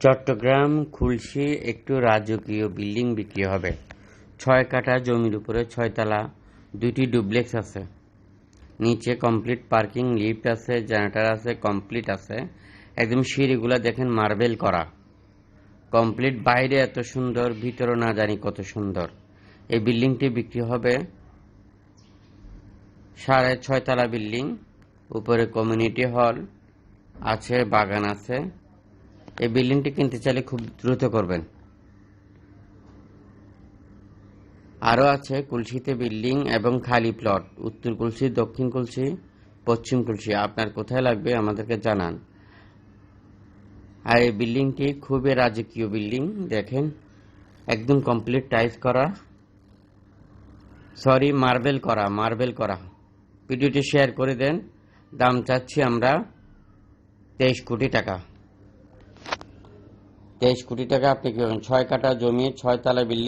চট্টগ্রাম, খুলশী একটু রাজকীয় বিল্ডিং বিক্রি হবে। ছয় কাঠা জমির উপরে ছয়তলা দুইটি ডুপ্লেক্স আছে। নিচে কমপ্লিট পার্কিং লিফট আছে, জেনারেটর আছে, কমপ্লিট আছে। একদম সিঁড়িগুলো দেখেন মার্বেল করা। কমপ্লিট বাইরে এত সুন্দর, ভিতরে না জানি কত সুন্দর। এই বিল্ডিংটি বিক্রি হবে সাড়ে ছয়তলা বিল্ডিং, উপরে কমিউনিটি হল, আছে বাগান আছে। এই বিল্ডিংটি কিনতে চাইলে খুব দ্রুত করবেন। আরও আছে কুলসিতে বিল্ডিং এবং খালি প্লট, উত্তর কুলসি, দক্ষিণ কুলসি, পশ্চিম কুলসি। আপনার কোথায় লাগবে আমাদেরকে জানান। আর এই বিল্ডিংটি খুবই রাজকীয় বিল্ডিং, দেখেন, একদম কমপ্লিট টাইস করা। সরি, মার্বেল করা মার্বেল করা। ভিডিওটি শেয়ার করে দেন, দাম চাচ্ছি আমরা তেইশ কোটি টাকা। তেইশ কোটি টাকা আপনি কি? ছয় কাটা জমি ছয় তালা বিল্ডিং